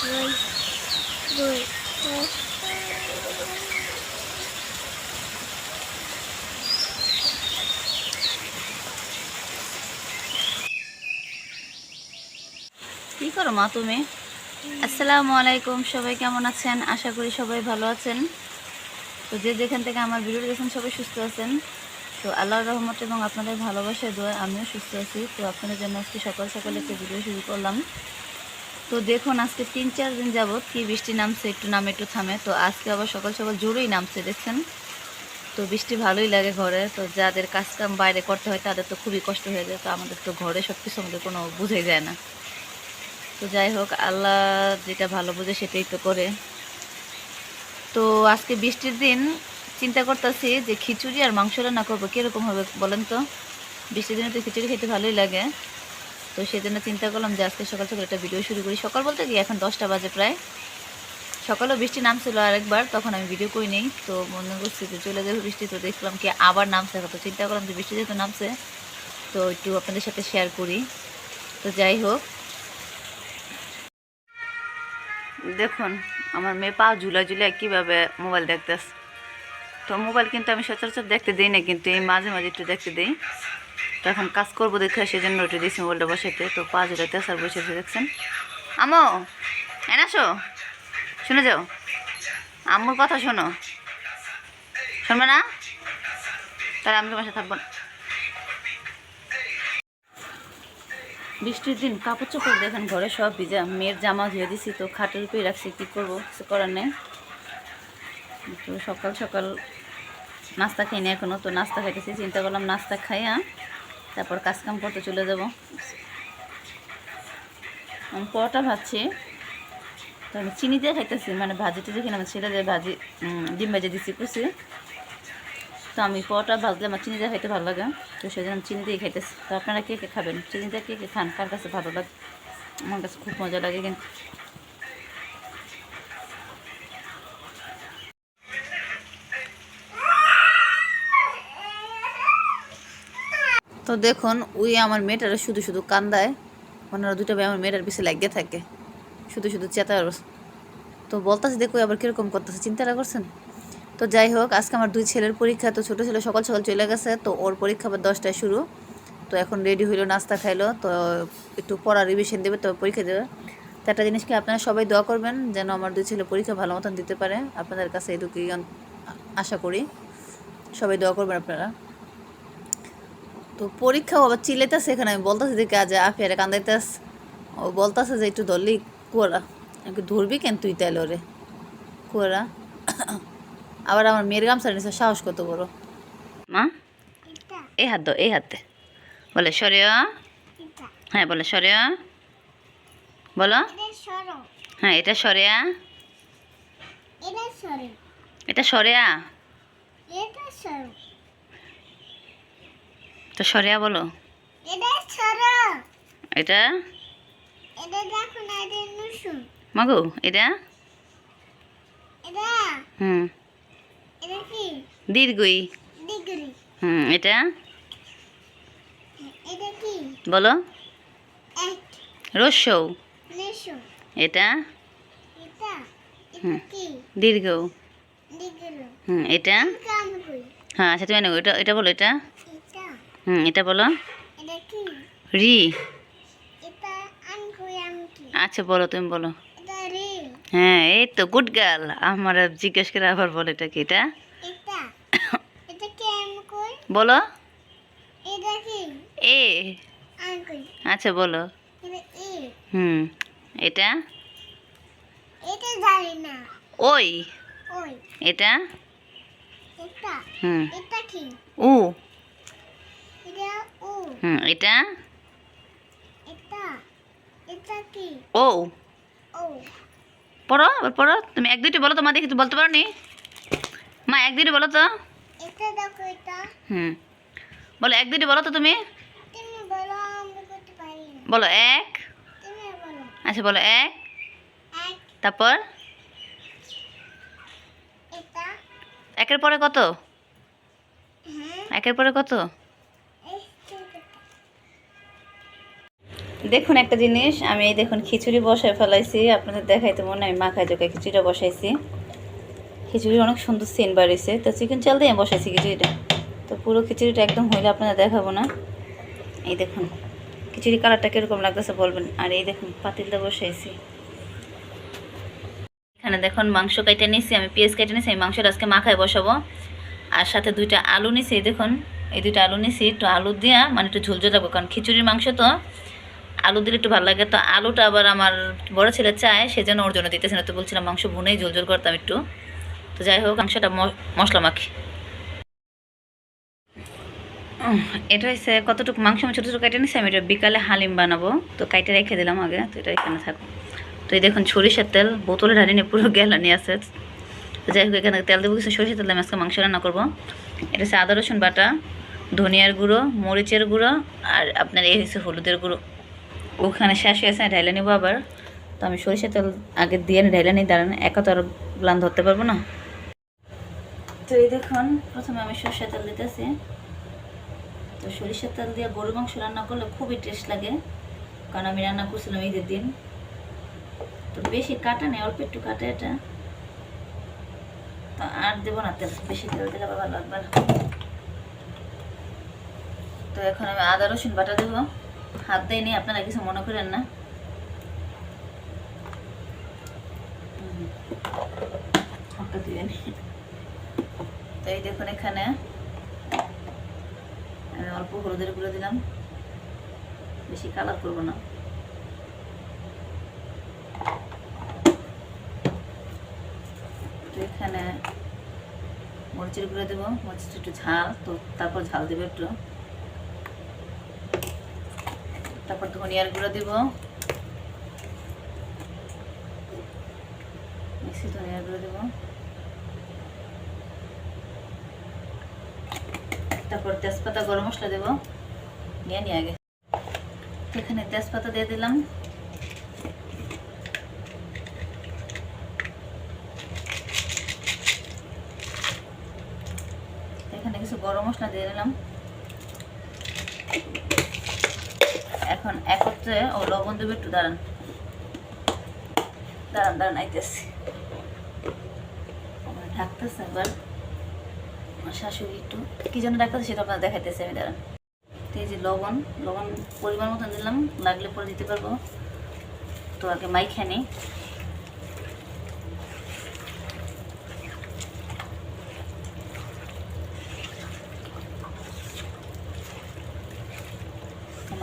কি করো মা তুমি? আসসালামু আলাইকুম, সবাই কেমন আছেন? আশা করি সবাই ভালো আছেন। তো যে যেখান থেকে আমার ভিডিও দেখেন সবাই সুস্থ আছেন। তো আল্লাহর রহমত এবং আপনাদের ভালোবাসায় দোয়া আমিও সুস্থ আছি। তো আপনাদের জন্য আজকে সকাল সকালে একটা ভিডিও শুরু করলাম। তো দেখুন, আজকে তিন, চার দিন যাবত কি বৃষ্টি নামছে, একটু নামে একটু থামে। তো আজকে আবার সকাল সকাল জোরেই নামছে, দেখছেন? তো বৃষ্টি ভালোই লাগে ঘরে, তো যাদের কাজ কাম বাইরে করতে হয়, তাদের তো খুবই কষ্ট হয়ে যায়। তো আমাদের তো ঘরে সব কিছু আমাদের কোনো বোঝাই যায় না। তো যাই হোক, আল্লাহ যেটা ভালো বোঝে সেটাই তো করে। তো আজকে বৃষ্টির দিন চিন্তা করতেছি যে খিচুড়ি আর মাংস রান্না করব, কীরকম হবে বলেন তো? বৃষ্টির দিনে তো খিচুড়ি খেতে ভালোই লাগে। তো সেজন্য চিন্তা করলাম যে আজকে সকাল সকাল একটা ভিডিও শুরু করি। সকাল বলতে কি, এখন দশটা বাজে প্রায়। সকালেও বৃষ্টি নামছিল আরেকবার, তখন আমি ভিডিও করি নেই তো মনে করছি যে চলে যাবে বৃষ্টি, তো দেখলাম কি আবার নামছে। তো চিন্তা করলাম যে বৃষ্টি যেহেতু নামছে, তো একটু আপনাদের সাথে শেয়ার করি। তো যাই হোক। দেখুন, আমার মেয়ে পা ঝুলা ঝুলা কীভাবে মোবাইল দেখতেছে। তো মোবাইল কিন্তু আমি সচরাচর দেখতে দিই না, কিন্তু এই মাঝে মাঝে একটু দেখতে দিই। তো এখন কাজ করব দেখে সেজন্য একটু দিয়েছি মোবাইলটা বসাইতে। তো পা ঝুলাতে আসার বসেছে দেখছেন? আমো এনে আসো। শুনে যাও। আম্মুর কথা শোনো। শুনবে না? তাহলে আমি তোমার সাথে থাকব না। বৃষ্টির দিন কাপড় চোপড় দেখেন, ঘরে সব ভিজা। মেয়ের জামা ধুয়ে দিছি, তো খাটের উপরে রাখছি, কী করব? কিছু করার নেই। তো সকাল সকাল নাস্তা খাই না এখনও তো নাস্তা খাইতেছি, চিন্তা করলাম নাস্তা খাইয়া তারপর কাজকাম করতে চলে যাব। পরোটা ভাজছি। তো আমি চিনি দিয়ে খাইতেছি মানে ভাজি টাজি কিনা আমার ছেলে দিয়ে ভাজি ডিম ভেজে দিচ্ছি কুচি তো আমি পরোটা ভাজলে আমার চিনি দিয়ে খাইতে ভালো লাগে, তো সেই জন্য চিনি দিয়ে খাইতেছি। তো আপনারা কে কে খাবেন? চিনি দিয়ে কে কে খান? কার কাছে ভালো লাগে? আমার কাছে খুব মজা লাগে কিন্তু। তো দেখুন ওই আমার মেয়েটার শুধু শুধু কান্দায়। ওনারা দুটো ভাই আমার মেয়েটার পিছিয়ে লাগিয়ে থাকে। শুধু শুধু চেতার তো বলতেছে, দেখো আবার কীরকম করতেছে, চিন্তাটা করছেন? তো যাই হোক, আজকে আমার দুই ছেলের পরীক্ষা, তো ছোটো ছেলে সকাল সকাল চলে গেছে, তো ওর পরীক্ষা আবার দশটায় শুরু। তো এখন রেডি হইল, নাস্তা খাইলো, তো একটু পড়া রিভিশন দেবে, তো পরীক্ষা দেবে। তো একটা জিনিস কি, আপনারা সবাই দোয়া করবেন যেন আমার দুই ছেলে পরীক্ষা ভালো মতন দিতে পারে। আপনাদের কাছে এটুকুই আশা করি। সবাই দোয়া করবেন আপনারা। তো পরীক্ষা আবার চিলেতেছে এখানে আমি বলতেছি যে কাজে আফিয়ারে কান্দাইতেস ও বলতেছে যে একটু ধরলি কুয়ারা একটু ধরবি কেন তুই তাইলে ওরে? কুয়ারা আবার আমার মেয়ের গামছা নিছে সাহস কত বড়। মা? এই হাত দাও এই হাতে। বলে সরিয়া হ্যাঁ বলে সরিয়া বলো। হ্যাঁ এটা সরিয়া এটা সরো। এটা সরিয়া তো সরিয়া বলো। এটা মাগো এটা? হুম। দীর্ঘই হুম এটা? বলো। রস্যৌ এটা। দীর্ঘ হুম। এটা? হ্যাঁ আচ্ছা তুমি এটা এটা বলো এটা? হুম এটা বলো। রি। আচ্ছা বলো তুমি বলো। হ্যাঁ এই তো গুড গার্ল আমার জিজ্ঞেস করে আবার বলো এটা কি এটা? বলো। এ। আচ্ছা বলো। হুম এটা? এটা জানি না। ওই। ওই। এটা? এটা? হুম। এটা কি? উ। ও হুম এটা? ও। পড়ো এবার পড়ো। তুমি এক দুইটি বলো তো মা দেখি তুমি বলতে পারো নি মা এক দুইটি বলো তো। হুম। বলো এক দুইটি বলো তো তুমি। বলো এক। আচ্ছা বলো এক। এক। তারপর? একের পরে কত? হ্যাঁ। একের পরে কত? দেখুন একটা জিনিস, আমি এই দেখুন খিচুড়ি বসায় ফেলাইছি, আপনাদের দেখাইতে মনে হয় মাখায় জোকে খিচুড়িটা বসাইছি। খিচুড়ির অনেক সুন্দর সিন বাড়িছে, তো চিকেন চাল দিয়ে বসাইছি খিচুড়িটা। তো পুরো খিচুড়িটা একদম হইলে আপনাদের দেখাবো না। এই দেখুন, খিচুড়ি কালারটা কীরকম লাগতেছে বলবেন? আর এই দেখুন, পাতিলটা বসাইছি। এখানে দেখুন মাংস কেটে নিয়েছি আমি পেঁয়াজ কেটে নিয়েছি এই মাংসটা আজকে মাখায় বসাবো। আর সাথে দুইটা আলু নিয়েছি দেখুন, এই দুইটা আলু নিয়েছি একটু আলু দিয়া মানে একটু ঝোলঝোল রাখব কারণ খিচুড়ির মাংস তো আলু দিলে একটু ভালো লাগে। তো আলুটা আবার আমার বড় ছেলে চায় সেজন্য ওর জন্য দিতেছে না। তো বলছিলাম, মাংস ভুনেই ঝোল ঝোল করতাম একটু। তো যাই হোক, মাংসটা মশলা মাখি। এটা হচ্ছে কতটুকু মাংস? আমি ছোটো ছোটো কেটে নিচ্ছি আমি এটা বিকালে হালিম বানাবো। তো কাইটে রেখে দিলাম আগে, তো এটা এখানে থাকো। তো এই দেখুন, সরিষার তেল বোতলে ঢালি নিয়ে পুরো গেলা নিয়ে আছে। তো যাই হোক, এখানে তেল দেবো, কিছু সরিষার তেল আমি আজকে মাংস রান্না করব। এটা হচ্ছে আদা রসুন বাটা, ধনিয়ার গুঁড়ো, মরিচের গুঁড়ো, আর আপনার এই হচ্ছে হলুদের গুঁড়ো। ওখানে শেষ হয়েছে ঢাইলে নেব আবার। তো আমি সরিষার তেল আগে দিয়ে ঢাইলে নিই, দাঁড়ান, একা তো আর প্লান ধরতে পারব না। তো এই দেখুন, প্রথমে আমি সরষের তেল দিতেছি। তো সরিষার তেল দিয়ে গরু মাংস রান্না করলে খুবই টেস্ট লাগে, কারণ আমি রান্না করছিলাম ঈদের দিন। তো বেশি কাটা নেই, অল্প একটু কাটা এটা। তো আর দেবো না তেল, বেশি তেল দিলে ভালো লাগবে না। তো এখন আমি আদা রসুন বাটা দেবো। হাত দেয়নি আপনারা কিছু মনে করেন না। তো এই দেখুন এখানে আমি অল্প হলুদের গুঁড়ো দিলাম। বেশি কালার করব না। এখানে মরিচের গুঁড়ো দেবো মরিচটা একটু ঝাল তো তারপর ঝাল দেবো একটু। তারপর ধনিয়ার গুঁড়ো দিব। মিক্সি ধনিয়ার গুঁড়ো দেব। তারপর তেজপাতা গরম মশলা দেব। নিয়ে নিয়ে আগে। এখানে তেজপাতা দিয়ে দিলাম। এখানে কিছু গরম মশলা দিয়ে দিলাম। এখন একত্রে, ও লবণ দেবে একটু, দাঁড়ান। দাঁড়ান দাঁড়ান, আইতেছি। ঢাকতেছে আবার। আমার শাশুড়ি একটু, কি যেন ডাকতেছে সেটা আপনার দেখাইতেছে আমি, দাঁড়ান। ঠিক এই যে লবণ লবণ পরিমাণ মতন দিলাম, লাগলে পরে দিতে পারব। তো আগে মাইখে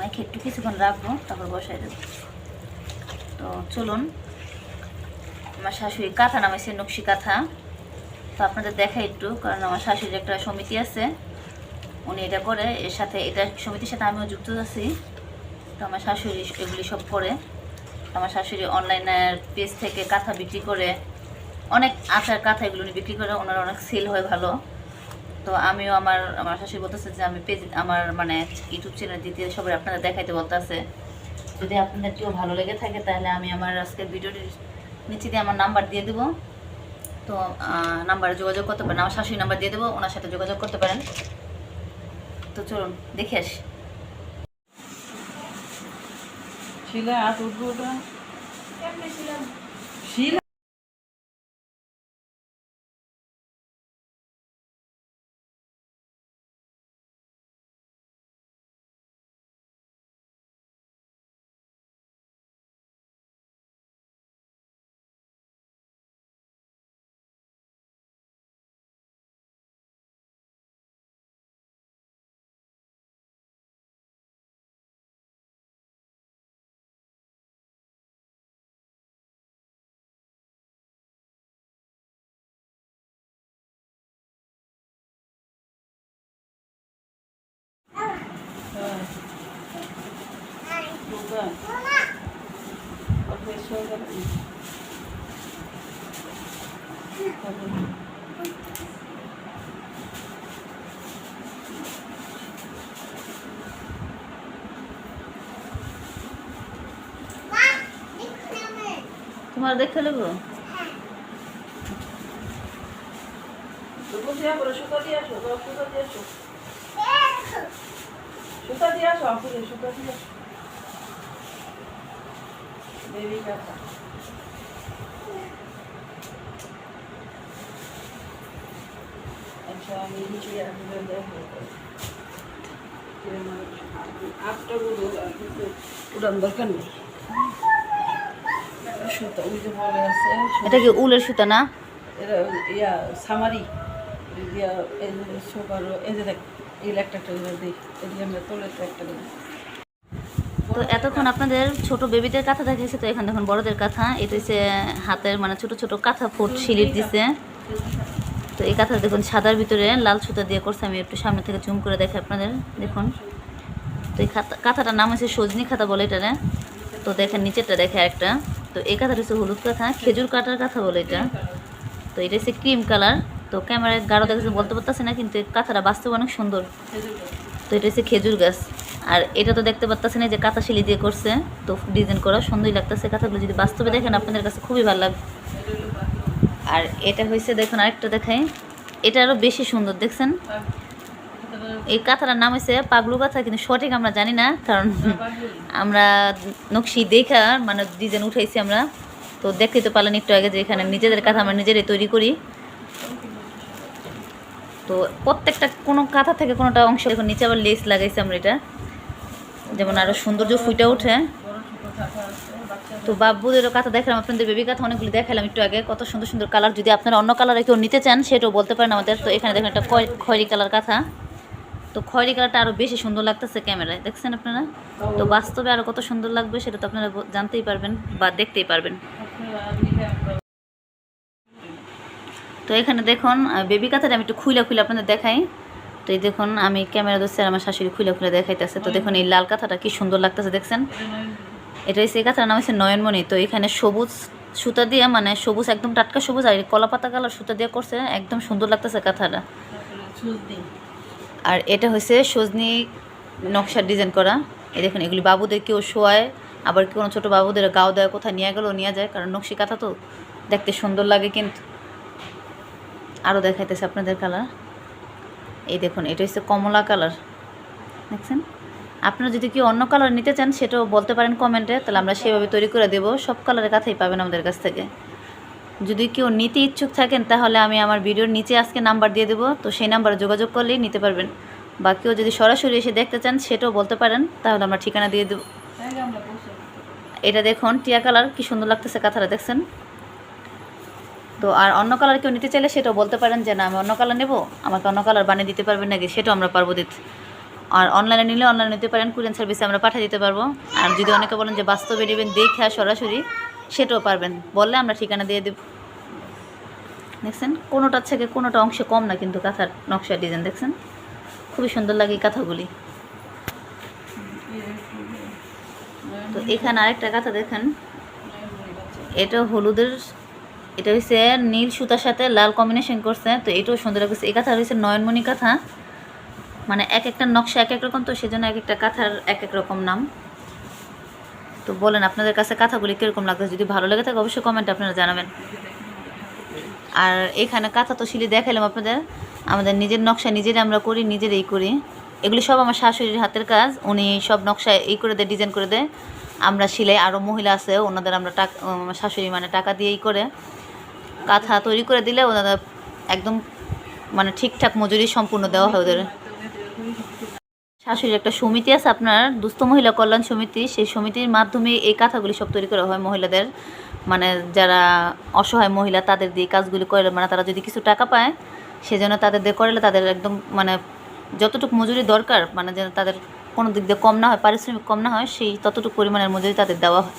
মাইকে একটু কিছুক্ষণ রাখব, তারপর বসাই দেবো। তো চলুন, আমার শাশুড়ি কাঁথা নামাইছে নকশি কাঁথা। তো আপনাদের দেখাই একটু, কারণ আমার শাশুড়ির একটা সমিতি আছে। উনি এটা করে, এর সাথে এটা সমিতির সাথে আমিও যুক্ত আছি। তো আমার শাশুড়ি এগুলি সব করে। আমার শাশুড়ি অনলাইনের পেজ থেকে কাঁথা বিক্রি করে, অনেক আচার কাঁথা এগুলো বিক্রি করে, ওনার অনেক সেল হয় ভালো। তো আমিও আমার আমার শাশুড়ি বলতেছে যে আমি পেজ আমার মানে ইউটিউব চ্যানেল দিতে সবাই আপনাদের দেখাইতে বলতেছে। যদি আপনাদের কেউ ভালো লেগে থাকে তাহলে আমি আমার আজকে ভিডিওটির নিচে দিয়ে আমার নাম্বার দিয়ে দেবো। তো নাম্বারে যোগাযোগ করতে পারেন আমার শাশুড়ি নাম্বার দিয়ে দেবো ওনার সাথে যোগাযোগ করতে পারেন। তো চলুন দেখে আসি। শিলা হাত উঠবো ওটা? তোমার দেখে নেব তো বসে পড়ে সুতা দিয়ে আসো সুতা দিয়ে আসো বেবি আচ্ছা আমি নিচে আসলে দেখো আটটা গুলো উড়ান দরকার নেই। সুতা ওই যে বলে আছে এটা কি উলের সুতা না? এটা ইয়া সামারি। ইয়া এই যে সুপার এই যে দেখ। তো এতক্ষণ আপনাদের ছোট বেবিদের কাঁথা দেখাইছে, তো এখন দেখুন বড়দের কাঁথা। এটা হচ্ছে হাতের মানে ছোট ছোট কাঁথা ফুট সিলিট দিছে। তো এই কাঁথা দেখুন সাদার ভিতরে লাল সুতা দিয়ে করছে, আমি একটু সামনে থেকে জুম করে দেখি আপনাদের। দেখুন, তো এই খাতা কাঁথাটার নাম হচ্ছে সজনি খাতা বলে এটারে। তো দেখেন নিচেরটা দেখে একটা তো এই কাঁথাটা হচ্ছে হলুদ কাঁথা, খেজুর কাটার কাঁথা বলে এটা। তো এটা হচ্ছে ক্রিম কালার। তো ক্যামেরায় গাঢ় দেখেছে বলতে পারতেছে না, কিন্তু কাঁথাটা বাস্তবে অনেক সুন্দর। তো এটা হচ্ছে খেজুর গাছ। আর এটা তো দেখতে পাচ্ছেন না যে কাঁথা শিলি দিয়ে করছে। তো ডিজাইন করা সুন্দরই লাগতেছে কাঁথাগুলো যদি বাস্তবে দেখেন, আপনাদের কাছে খুবই ভালো লাগবে। আর এটা হয়েছে দেখুন, আরেকটা দেখাই। এটা আরও বেশি সুন্দর, দেখছেন? এই কাঁথাটার নাম হয়েছে পাগলু কাঁথা, কিন্তু সঠিক আমরা জানি না, কারণ আমরা নকশি দেখা মানে ডিজাইন উঠাইছি আমরা। তো দেখতে তো পারলেন একটু আগে যে এখানে নিজেদের কাঁথা আমরা নিজেরাই তৈরি করি। তো প্রত্যেকটা কোনো কাঁথা থেকে কোনোটা অংশ দেখুন, নিচে আবার লেস লাগাইছি আমরা এটা। যেমন আরও সৌন্দর্য ফুটে ওঠে। তো বাবুদেরও কাঁথা দেখালাম, আপনাদের বেবি কাঁথা অনেকগুলি দেখালাম একটু আগে। কত সুন্দর সুন্দর কালার, যদি আপনারা অন্য কালারে কেউ নিতে চান, সেটাও বলতে পারেন আমাদের। তো এখানে দেখুন একটা খয়- খয়েরি কালার কাঁথা। তো খয়েরি কালারটা আরও বেশি সুন্দর লাগতেছে ক্যামেরায়, দেখছেন আপনারা? তো বাস্তবে আরও কত সুন্দর লাগবে, সেটা তো আপনারা জানতেই পারবেন বা দেখতেই পারবেন। তো এখানে দেখুন বেবি কাঁথাটা আমি একটু খুলে খুলে আপনাদের দেখাই। তো এই দেখুন, আমি ক্যামেরা ধরছি আমার শাশুড়ি খুলে খুলে দেখাইতেছে। তো দেখুন, এই লাল কাঁথাটা কি সুন্দর লাগতেছে, দেখছেন? এটা হচ্ছে এই কাঁথার নাম হচ্ছে নয়নমণি। তো এখানে সবুজ সুতা দিয়ে মানে সবুজ একদম টাটকা সবুজ আর কলা পাতা কালার সুতা দিয়ে করছে, একদম সুন্দর লাগতেছে কাঁথাটা আর এটা হচ্ছে সজনি নকশার ডিজাইন করা। এই দেখুন, এগুলি বাবুদের কেউ শোয়ায়, আবার কোনো ছোটো বাবুদের গাও দেয় কোথায় নিয়ে গেলেও নিয়ে যায়, কারণ নকশি কাঁথা তো দেখতে সুন্দর লাগে কিন্তু। আরও দেখাইতেছে আপনাদের কালার এই দেখুন এটা হচ্ছে কমলা কালার দেখছেন? আপনারা যদি কেউ অন্য কালার নিতে চান সেটাও বলতে পারেন কমেন্টে তাহলে আমরা সেভাবে তৈরি করে দেবো। সব কালারের কাথাই পাবেন আমাদের কাছ থেকে। যদি কেউ নিতে ইচ্ছুক থাকেন তাহলে আমি আমার ভিডিওর নিচে আজকে নাম্বার দিয়ে দেবো। তো সেই নাম্বারে যোগাযোগ করলেই নিতে পারবেন। বা কেউ যদি সরাসরি এসে দেখতে চান সেটাও বলতে পারেন। তাহলে আমরা ঠিকানা দিয়ে দেবো। এটা দেখুন টিয়া কালার কি সুন্দর লাগতেছে কাঁথাটা দেখছেন? তো আর অন্য কালার কেউ নিতে চাইলে সেটাও বলতে পারেন যে, না, আমি অন্য কালার নেব। আমাকে অন্য কালার বানিয়ে দিতে পারবেন নাকি? সেটাও আমরা পারব দিতে। আর অনলাইনে নিলে অনলাইনে নিতে পারেন, কুরিয়ান সার্ভিসে আমরা পাঠিয়ে দিতে পারব। আর যদি অনেকে বলেন যে, বাস্তবে নেবেন দেখে আর সরাসরি, সেটাও পারবেন। বললে আমরা ঠিকানা দিয়ে দেব। দেখছেন? কোনোটার থেকে কোনোটা অংশে কম না, কিন্তু কাঁথার নকশা ডিজাইন দেখছেন? খুবই সুন্দর লাগে এই কাঁথাগুলি। তো এখানে আরেকটা কাঁথা দেখেন। এটা হলুদের এটা হচ্ছে নীল সুতার সাথে লাল কম্বিনেশন করছে, তো এটাও সুন্দর লাগছে। এই কাঁথা হচ্ছে নয়নমণি কাঁথা। মানে এক একটা নকশা এক এক রকম, তো সেজন্য এক একটা কাঁথার এক এক রকম নাম। তো বলেন, আপনাদের কাছে কাঁথাগুলি কীরকম লাগছে যদি ভালো লাগে থাকে, অবশ্যই কমেন্টে আপনারা জানাবেন। আর এখানে কাঁথা তো শিলি দেখালাম আপনাদের। আমাদের নিজের নকশা নিজেরাই আমরা করি, নিজেরাই করি। এগুলি সব আমার শাশুড়ির হাতের কাজ। উনি সব নকশা এই করে দেয় ডিজাইন করে দেয়। আমরা সিলাই আরও মহিলা আছে, ওনাদের আমরা টাকা শাশুড়ি মানে টাকা দিয়েই করে। কাঁথা তৈরি করে দিলে ওনাদের একদম মানে ঠিকঠাক মজুরি সম্পূর্ণ দেওয়া হয় ওদের। শাশুড়ির একটা সমিতি আছে আপনার, দুস্থ মহিলা কল্যাণ সমিতি। সেই সমিতির মাধ্যমে এই কাঁথাগুলি সব তৈরি করা হয় মহিলাদের। মানে যারা অসহায় মহিলা, তাদের দিয়ে কাজগুলি করে মানে তারা যদি কিছু টাকা পায়, সেজন্য তাদের দিয়ে করলে তাদের একদম মানে যতটুকু মজুরি দরকার মানে যেন তাদের কোনো দিক দিয়ে কম না হয়, পারিশ্রমিক কম না হয়, সেই ততটুকু পরিমাণের মজুরি তাদের দেওয়া হয়।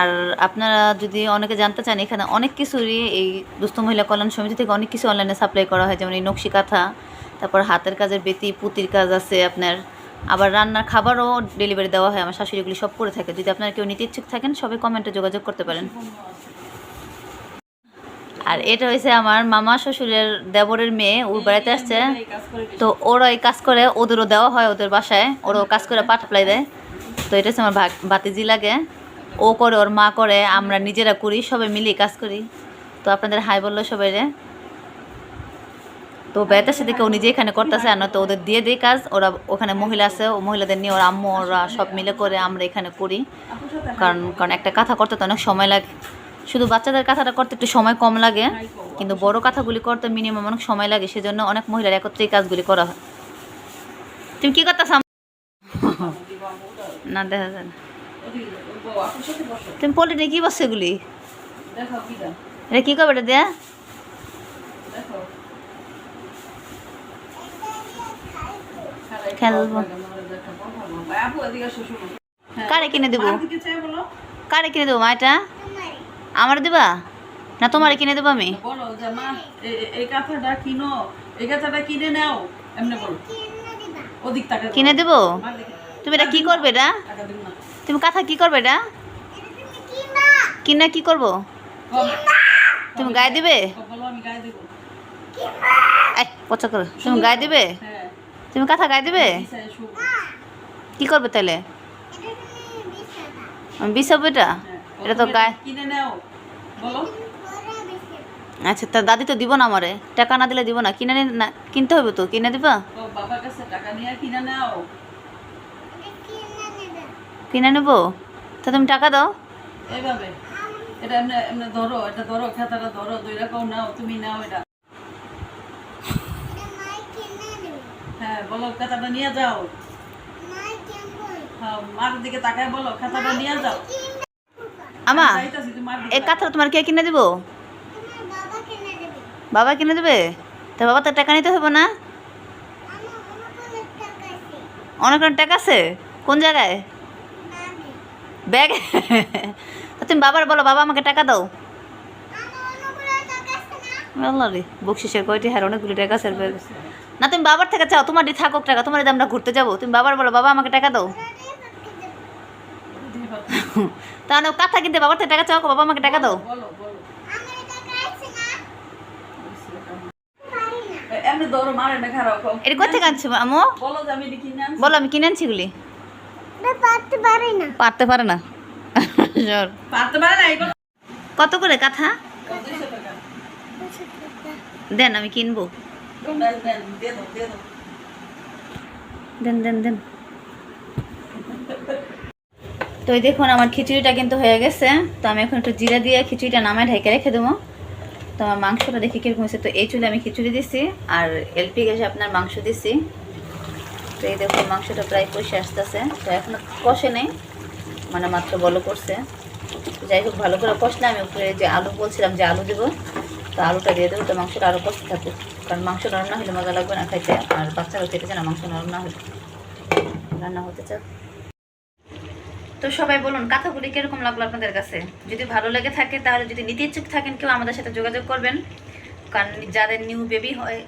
আর আপনারা যদি অনেকে জানতে চান, এখানে অনেক কিছুরই এই দুস্থ মহিলা কল্যাণ সমিতি থেকে অনেক কিছু অনলাইনে সাপ্লাই করা হয়। যেমন এই নকশি কাঁথা, তারপর হাতের কাজের বেতি, পুতির কাজ আছে আপনার। আবার রান্নার খাবারও ডেলিভারি দেওয়া হয়, আমার শাশুড়িগুলি সব করে থাকে। যদি আপনারা কেউ নিতে ইচ্ছুক থাকেন, সবাই কমেন্টে যোগাযোগ করতে পারেন। আর এটা হয়েছে আমার মামা শ্বশুরের, দেবরের মেয়ে ওর বাড়িতে আসছে। তো ওরা এই কাজ করে, ওদেরও দেওয়া হয় ওদের বাসায়। ওরাও কাজ করে পাঠাপ্লাই দেয়। তো এটা হচ্ছে আমার ভাগ বাতিজি লাগে। ও করে ওর মা করে আমরা নিজেরা করি সবাই মিলিয়ে কাজ করি। তো আপনাদের হাই বলল সবাই রে। তো বেড়াতেছে দেখে ও নিজে এখানে করতেছে আর নয়তো ওদের দিয়ে দিই কাজ। ওরা ওখানে মহিলা আছে ও মহিলাদের নিয়ে ওরা আম্মু ওরা সব মিলে করে আমরা এখানে করি। কারণ কারণ একটা কাঁথা করতে তো অনেক সময় লাগে। শুধু বাচ্চাদের কাঁথাটা করতে একটু সময় কম লাগে কিন্তু বড় কাঁথাগুলি করতে মিনিমাম অনেক সময় লাগে সেজন্য অনেক মহিলার একত্রে এই কাজগুলি করা হয়। তুমি কী করতেছ না দেখা যায় না। তুমি পোল্ট্রি কি বসছে এগুলি? কি এটা কি করবে এটা দেয়া? খেলব। কারে কিনে দেবো? কারে কিনে দেবো মা এটা? আমার দেবা? না তোমারে কিনে দেবো আমি? বলো যে মা এ- এ- এই কাঁথাটা কিনো এই কাঁথাটা কিনে নাও এমনি বলো। ওদিক তাকে কিনে দেবো? তুমি এটা কি করবে এটা? তুমি কাঁথা কি করবে এটা? কিনে কি করব? তুমি গায়ে দিবে? তুমি গায়ে দিবে? তুমি কাঁথা গায়ে দিবে? কি করবে তাহলে? বিছাবো এটা। এটা তো গায়ে আচ্ছা তা দাদি তো দিব না আমারে। টাকা না দিলে দিব না। কিনে না কিনতে হবে তো? কিনে দিবা? বাবার কাছে টাকা নিয়ে কিনে নাও। কিনে নেব? তা তুমি টাকা দাও। এইভাবে। এটা এমনি এমনি ধরো এটা ধরো খাতাটা ধরো দুই রকম নাও তুমি নাও এটা। হ্যাঁ বলো খাতাটা নিয়ে যাও। মাই কিনবো। হ্যাঁ, মার দিকে তাকায় বলো খাতাটা নিয়ে যাও। আমা এই কাঁথাটা তোমার কে কিনে দিব? বাবা কিনে দেবে। বাবা তা বাবা তো টাকা নিতে হবে না। আমার অনুকূলের টাকা আছে। অনেক অনেক টাকা আছে? কোন জায়গায়? ব্যাগ? তুমি বাবার বলো বাবা আমাকে টাকা দাও। আল্লাহ রে বকশিসের কয়টি হার অনেকগুলি টাকা ব্যাগ না তুমি বাবার থেকে চাও তোমার থাকুক টাকা তোমার আমরা ঘুরতে যাব। তুমি বাবার বলো বাবা আমাকে টাকা দাও। দিয়ে তাহলে কাঁথা কিনতে বাবার থেকে টাকা চাও বাবা আমাকে টাকা দাও। এটা কোথেকে আনছো আমো বলো আমি কিনে আনছি। বলো আমি কিনে আনছি এগুলি। এটা পারতে পারি না। পারতে পারে না। পারতে পারে না কত করে কাঁথা? দেন আমি কিনবো। দেন, দেন, দেন তো এই দেখুন আমার খিচুড়িটা কিন্তু হয়ে গেছে। তো আমি এখন একটু জিরা দিয়ে খিচুড়িটা নামায় ঢেকে রেখে দেবো। তো আমার মাংসটা দেখি কীরকম হয়েছে। তো এই চুলে আমি খিচুড়ি দিছি আর এলপি গ্যাসে আপনার মাংস দিছি। তো এই দেখুন, মাংসটা প্রায় কষে আসতেছে। তো এখনও কষে নেই মানে মাত্র বলো করছে। যাই হোক, ভালো করে কষলে আমি উপরে যে আলু বলছিলাম যে আলু দেবো, তো আলুটা দিয়ে দেবো, তো মাংসটা আরও কষতে থাকুক কারণ মাংস নরম না হলে মজা লাগবে না খাইতে, আর বাচ্চারা খেতে চায় না, মাংস নরম না হলে। রান্না হতে চায় তো সবাই বলুন, কথাগুলি কীরকম লাগল আপনাদের কাছে? যদি ভালো লেগে থাকে, তাহলে যদি নিতে ইচ্ছুক থাকেন, কেউ আমাদের সাথে যোগাযোগ করবেন। কারণ যাদের নিউ বেবি হয়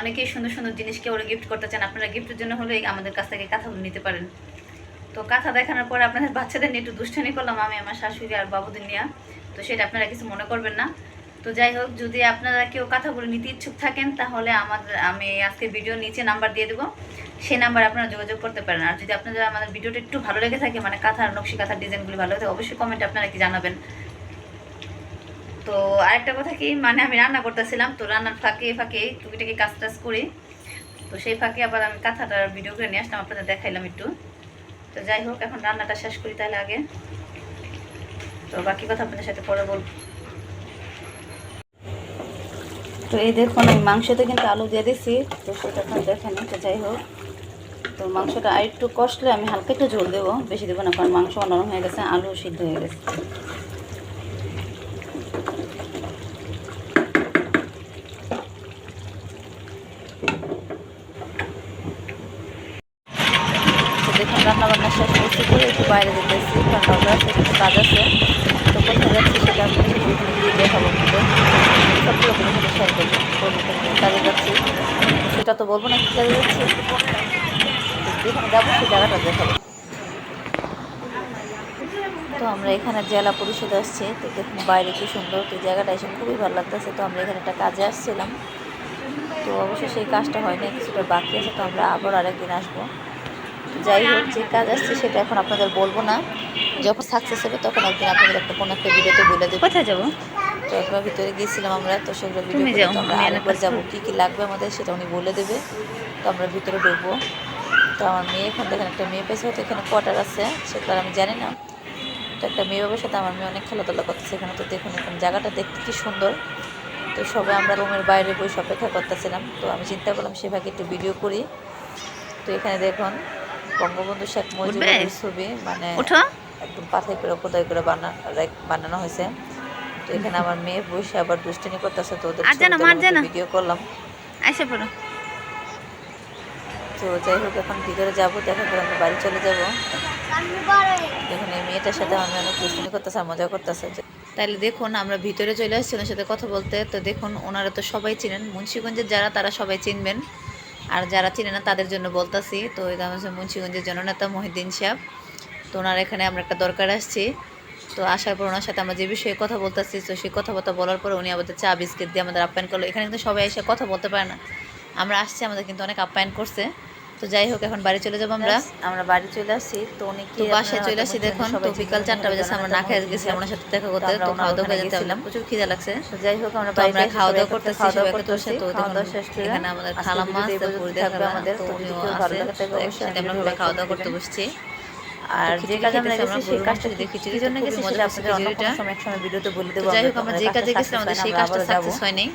অনেকেই সুন্দর সুন্দর জিনিস কেউ গিফট করতে চান। আপনারা গিফটের জন্য হলে আমাদের কাছ থেকে কাঁথাগুলো নিতে পারেন। তো কাঁথা দেখানোর পর আপনাদের বাচ্চাদের নিয়ে একটু দুষ্টানি করলাম আমি, আমার শাশুড়ি আর বাবুদের নিয়ে। তো সেটা আপনারা কিছু মনে করবেন না। তো যাই হোক, যদি আপনারা কেউ কথাগুলো নিতে ইচ্ছুক থাকেন, তাহলে আমাদের, আমি আজকে ভিডিও নিচে নাম্বার দিয়ে দেবো। সেই নাম্বারে আপনারা যোগাযোগ করতে পারেন। আর যদি আপনাদের, আমাদের ভিডিওটা একটু ভালো লেগে থাকে মানে কাঁথার নকশি কাঁথার ডিজাইনগুলি ভালো লাগে অবশ্যই কমেন্ট আপনারা কি জানাবেন। তো আরেকটা কথা কি মানে আমি রান্না করতেছিলাম, তো রান্নার ফাঁকে ফাঁকে টুকিটাকি কাজ টাজ করি। তো সেই ফাঁকে আবার আমি কাঁথাটার ভিডিও করে নিয়ে আসলাম, আপনাদের দেখাইলাম একটু। তো যাই হোক, এখন রান্নাটা শেষ করি তাহলে আগে। তো বাকি কথা আপনাদের সাথে পরে বলব। তো এই দেখুন, আমি মাংসতে কিন্তু আলু দিয়ে দিছি, তো সেটা এখন দেখেন, তো যাই হোক। তো মাংসটা আর একটু কষলে আমি হালকা একটু ঝোল দেবো, বেশি দেবো না, কারণ মাংস নরম হয়ে গেছে, আলু সিদ্ধ হয়ে গেছে। দেখুন রান্না বান্না শেষ করছি করে একটু বাইরে যেতেছি, কারণ আছে একটু কাজ আছে। তো কোথায় যাচ্ছি সেটা আমি দেখাবো কিন্তু সবগুলো কোনো শেয়ার করব। কাজে যাচ্ছি, সেটা তো বলব না, কি কাজে যাচ্ছি। যেখানে যাব সেই জায়গাটা দেখাবো। তো আমরা এখানে জেলা পরিষদে আসছি, তো দেখুন বাইরে কি সুন্দর, তো জায়গাটা এসে খুবই ভালো লাগতেছে। তো আমরা এখানে একটা কাজে আসছিলাম। তো অবশ্যই সেই কাজটা হয়নি, কিছুটা বাকি আছে, তো আমরা আবার আরেকদিন আসব। যাই হোক যে কাজ আসছে সেটা এখন আপনাদের বলব না। যখন সাকসেস হবে তখন একদিন আপনাদের একটা কোনো একটা ভিডিওতে বলে দেবো। কোথায় যাব? তো একবার ভিতরে গিয়েছিলাম আমরা তো সেগুলো ভিডিও আমরা আরেকবার যাব। কী কী লাগবে আমাদের সেটা উনি বলে দেবে। তো আমরা ভিতরে ঢুকবো। তো আমার মেয়ে এখান থেকে একটা মেয়ে পেয়েছে হয়তো এখানে কোয়ার্টার আছে সেটা আমি জানি না। তো একটা মেয়ে বাবার সাথে আমার মেয়ে অনেক খেলাধুলা করতেছে এখানে তো দেখুন এখানে জায়গাটা দেখতে কি সুন্দর। তো সবাই আমরা রুমের বাইরে বসে অপেক্ষা করতেছিলাম। তো আমি চিন্তা করলাম সেভাবে একটু ভিডিও করি। তো এখানে দেখুন বঙ্গবন্ধু শেখ মুজিবুরের ছবি মানে একদম পাথায় করে খোদাই করে বানানো হয়েছে। তো এখানে আমার মেয়ে বসে আবার দুষ্টানি করতেছে তো ওদের। ভিডিও করলাম। আইসা পড়ো। তো যাই হোক এখন ভিতরে যাব? দেখা করে আমরা বাড়ি চলে যাব। আমি। দেখুন এই মেয়েটার সাথে আমি অনেক দুষ্টানি করতেছে মজা করতেছে। তাইলে দেখুন আমরা ভিতরে চলে আসছি ওনার সাথে কথা বলতে। তো দেখুন ওনারা তো সবাই চিনেন। মুন্সিগঞ্জের যারা তারা সবাই চিনবেন। আর যারা চিনে না, তাদের জন্য বলতাছি, তো এটা হচ্ছে মুন্সিগঞ্জের জননেতা মহিদ্দিন সাহেব। তো ওনার এখানে আমরা একটা দরকার আসছি। তো আসার পর ওনার সাথে আমরা যে বিষয়ে কথা বলতেছি, তো সেই কথাবার্তা বলার পর উনি আমাদের চা, বিস্কিট দিয়ে আমাদের আপ্যায়ন করল। এখানে কিন্তু সবাই এসে কথা বলতে পারে না। আমরা আসছি, আমাদের কিন্তু অনেক আপ্যায়ন করছে। তো যাই হোক এখন বাড়ি চলে যাব আমরা। আমরা বাড়ি চলে আসছি। তো তো বাসায় চলে আসছি দেখুন। তো বিকাল চারটা বাজে আমরা না খেয়ে গেছি ওনার সাথে দেখা করতে তো খাওয়া দাওয়া করে যেতে পারলাম প্রচুর খিদা লাগছে। যাই হোক আমরা আমরা খাওয়া দাওয়া করতেছি সবাই একত্রে বসে তো দেখুন এখানে আমাদের খালাম্মা আছে পুরি থাকবে আমাদের। তো উনিও আছে। একসাথে আমরা সবাই খাওয়া দাওয়া করতে বসছি। আর যে কাজে আমরা গেছি সেই কাজটা দেখি কি জন্য গেছি সেটা আপনাদের অন্য কোনো সময় একসময় ভিডিওতে বলে দেবো যাই হোক আমরা যে কাজে গেছিলাম আমাদের সেই কাজটা সাকসেস হয়নি